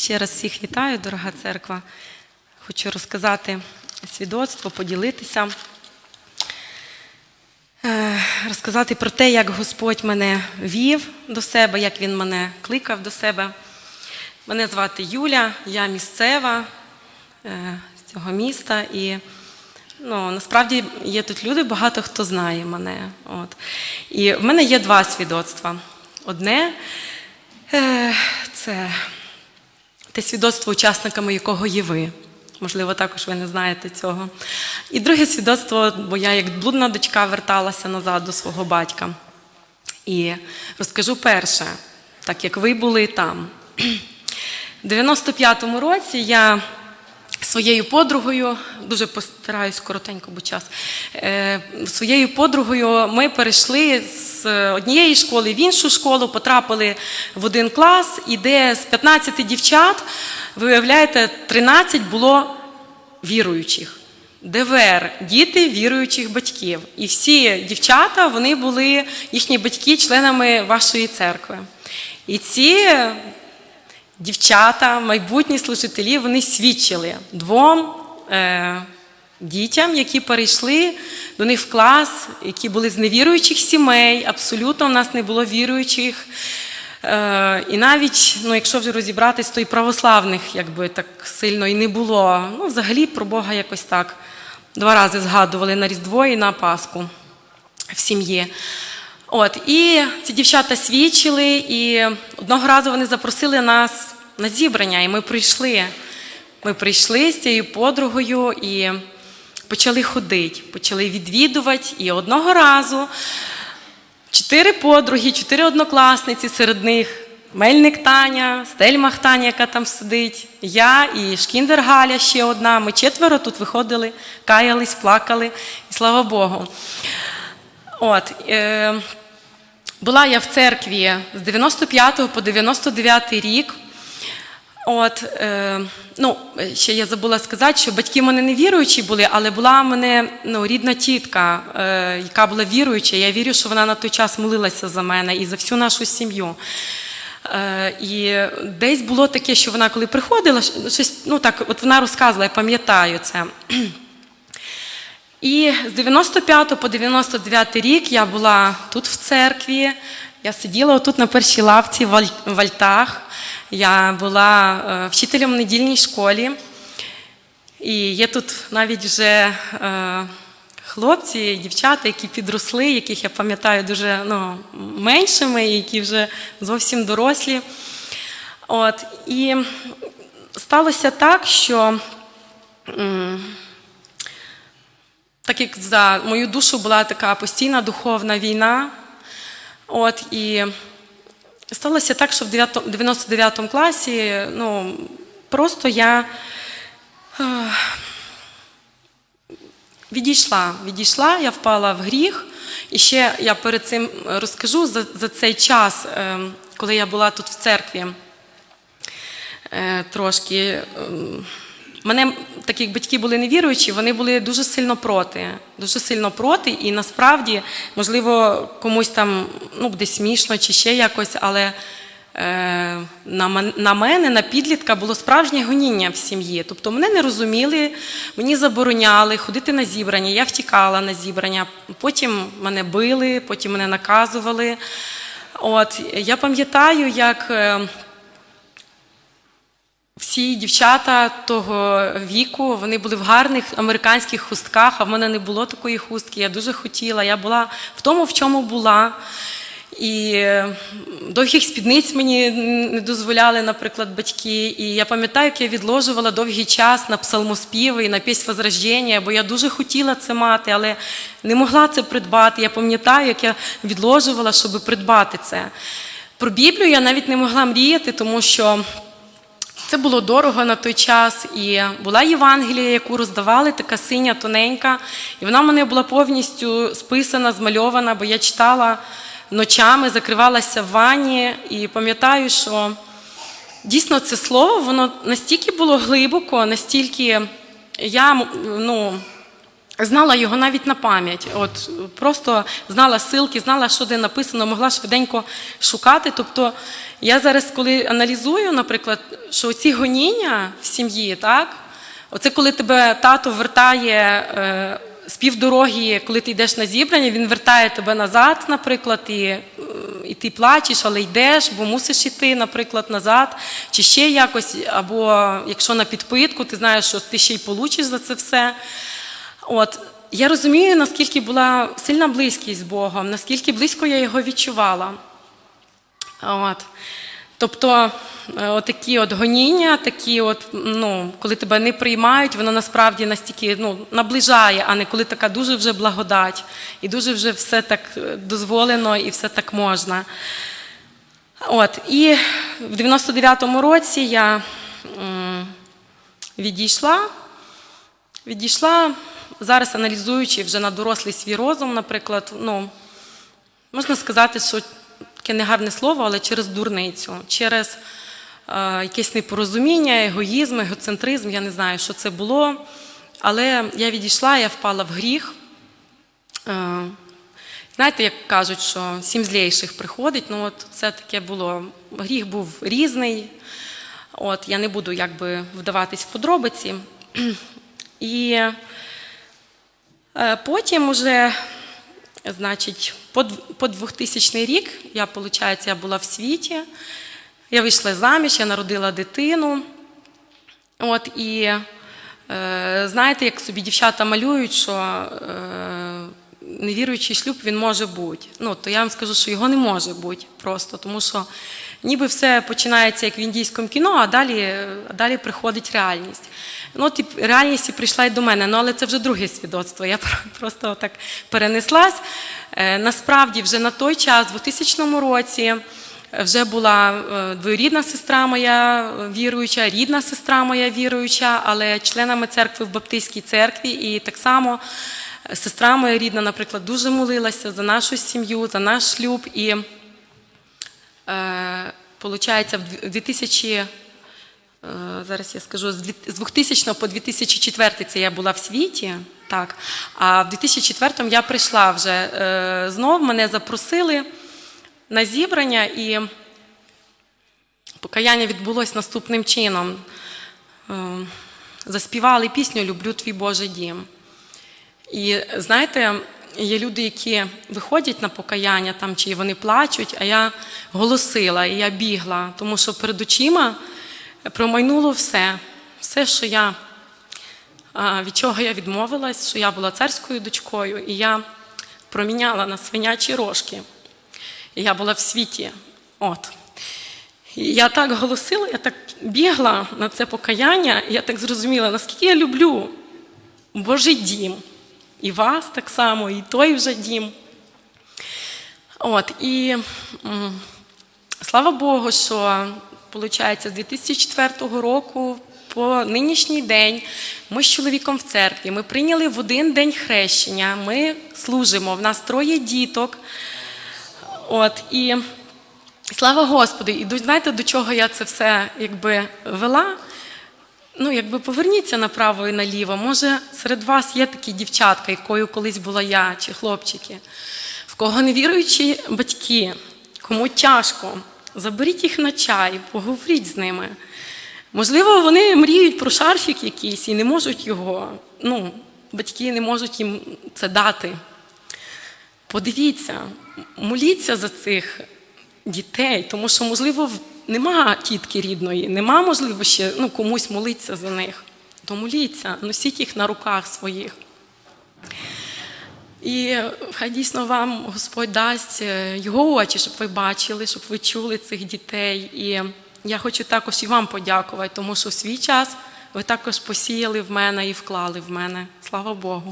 Ще раз всіх вітаю, дорога церква. Хочу розказати свідоцтво, поділитися, Е, розказати про те, як Господь мене вів до себе, як Він мене кликав до себе. Мене звати Юля, я місцева е, з цього міста. І ну, насправді є тут люди, багато хто знає мене. От. І в мене є два свідоцтва. Одне е, це те свідоцтво, учасниками якого є ви. Можливо, також ви не знаєте цього. І друге свідоцтво, бо я як блудна дочка верталася назад до свого батька. І розкажу перше, так як ви були там. У 95-му році я своєю подругою, дуже постараюсь коротенько, бо час. Е, своєю подругою ми перейшли з однієї школи в іншу школу, потрапили в один клас, і де з 15 дівчат, ви уявляєте, 13 було віруючих. ДВР, діти віруючих батьків. І всі дівчата, вони були їхні батьки членами вашої церкви. І ці дівчата, майбутні служителі, вони свідчили двом е, дітям, які перейшли до них в клас, які були з невіруючих сімей. Абсолютно в нас не було віруючих. Е, і навіть, ну, якщо вже розібратись, то і православних якби так сильно і не було. Ну, взагалі про Бога якось так два рази згадували на Різдво і на Пасху в сім'ї. От, і ці дівчата свідчили, і одного разу вони запросили нас на зібрання, і ми прийшли. Ми прийшли з цією подругою і почали ходити, почали відвідувати. І одного разу чотири подруги, чотири однокласниці серед них. Мельник Таня, Стельмах Таня, яка там сидить, я і Шкіндер Галя ще одна. Ми четверо тут виходили, каялись, плакали, і слава Богу. От, е, була я в церкві з 95 по 99 рік. От, е, ну, ще я забула сказати, що батьки мене не віруючі були, але була в мене ну, рідна тітка, е, яка була віруюча. Я вірю, що вона на той час молилася за мене і за всю нашу сім'ю. Е, і десь було таке, що вона, коли приходила, щось, ну так, от вона розказувала, я пам'ятаю це. І з 95 по 99 рік я була тут в церкві. Я сиділа отут на першій лавці в аль- альтах. Я була е, вчителем в недільній школі. І є тут навіть вже е, хлопці, дівчата, які підросли, яких я пам'ятаю дуже ну, меншими, які вже зовсім дорослі. От, і сталося так, що. Так як за мою душу була така постійна духовна війна. От, і сталося так, що в 99 класі ну, просто я е, відійшла. Відійшла, я впала в гріх. І ще я перед цим розкажу за, за цей час, е, коли я була тут в церкві е, трошки. Мене, так як батьки були невіруючі, вони були дуже сильно проти. Дуже сильно проти, і насправді, можливо, комусь там ну, буде смішно чи ще якось, але е, на, мене, на підлітка, було справжнє гоніння в сім'ї. Тобто мене не розуміли, мені забороняли ходити на зібрання, я втікала на зібрання, потім мене били, потім мене наказували. От, я пам'ятаю, як. Всі дівчата того віку вони були в гарних американських хустках, а в мене не було такої хустки. Я дуже хотіла. Я була в тому, в чому була. І довгих спідниць мені не дозволяли, наприклад, батьки. І я пам'ятаю, як я відложувала довгий час на псалмоспіви і на піснь Возрождення, бо я дуже хотіла це мати, але не могла це придбати. Я пам'ятаю, як я відложувала, щоб придбати це. Про Біблію я навіть не могла мріяти, тому що. Це було дорого на той час, і була Євангелія, яку роздавали, така синя, тоненька. І вона в мене була повністю списана, змальована, бо я читала ночами, закривалася в ванні. І пам'ятаю, що дійсно це слово, воно настільки було глибоко, настільки я ну, Знала його навіть на пам'ять. От просто знала ссылки, знала, що де написано, могла швиденько шукати. Тобто я зараз, коли аналізую, наприклад, що ці гоніння в сім'ї, так, оце коли тебе тато вертає е, з півдороги, коли ти йдеш на зібрання, він вертає тебе назад, наприклад, і, е, і ти плачеш, але йдеш, бо мусиш іти, наприклад, назад, чи ще якось, або якщо на підпитку, ти знаєш, що ти ще й получиш за це все. От я розумію, наскільки була сильна близькість з Богом, наскільки близько я його відчувала. От. Тобто, е, отакі от гоніння, такі от, ну, коли тебе не приймають, воно насправді настільки ну, наближає, а не коли така дуже вже благодать, і дуже вже все так е, дозволено і все так можна. От, і в 99-му році я м, відійшла. Відійшла зараз, аналізуючи вже на дорослий свій розум, наприклад, ну, можна сказати, що таке негарне слово, але через дурницю, через е, якесь непорозуміння, егоїзм, егоцентризм, я не знаю, що це було. Але я відійшла, я впала в гріх. Е, знаєте, як кажуть, що сім злейших приходить, ну от це таке було. Гріх був різний. От, я не буду якби вдаватись в подробиці. І потім уже, значить, по, 2000 рік, я, виходить, я була в світі, я вийшла заміж, я народила дитину. От, і е, знаєте, як собі дівчата малюють, що е, невіруючий шлюб він може бути. Ну, то я вам скажу, що його не може бути просто, тому що ніби все починається як в індійському кіно, а далі, а далі приходить реальність. Ну, от і реальність і прийшла і до мене, ну, але це вже друге свідоцтво. Я просто так перенеслась. Е, насправді, вже на той час, в 2000 році, вже була е, двоюрідна сестра моя е, віруюча, рідна сестра моя віруюча, але членами церкви в Баптистській церкві. І так само сестра моя рідна, наприклад, дуже молилася за нашу сім'ю, за наш шлюб. І получається, в 2000, е, зараз я скажу, з дві- з 2000 по 2004 це я була в світі, так, а в 2004 я прийшла вже е, знов, мене запросили на зібрання, і покаяння відбулось наступним чином. Е, Заспівали пісню Люблю твій Божий дім. І знаєте, є люди, які виходять на покаяння там, чи вони плачуть, а я голосила, і я бігла, тому що перед очима промайнуло все, все, що я, від чого я відмовилась, що я була царською дочкою, і я проміняла на свинячі рожки. І я була в світі. От. І я так голосила, я так бігла на це покаяння, і я так зрозуміла, наскільки я люблю Божий дім. І вас так само, і той вже дім. От, і слава Богу, що виходить, з 2004 року по нинішній день ми з чоловіком в церкві. Ми прийняли в один день хрещення, ми служимо, в нас троє діток. От, і слава Господу, і знаєте, до чого я це все якби вела? Ну, якби поверніться направо і наліво. Може, серед вас є такі дівчатка, якою колись була я, чи хлопчики, в кого невіруючі батьки, кому тяжко, заберіть їх на чай, поговоріть з ними. Можливо, вони мріють про шарфік якийсь і не можуть його. Ну, батьки не можуть їм це дати. Подивіться, моліться за цих дітей, тому що, можливо, нема тітки рідної, нема можливо ще ну, комусь молитися за них. То моліться, носіть їх на руках своїх. І хай дійсно вам Господь дасть е, його очі, щоб ви бачили, щоб ви чули цих дітей. І я хочу також і вам подякувати, тому що в свій час ви також посіяли в мене і вклали в мене. Слава Богу.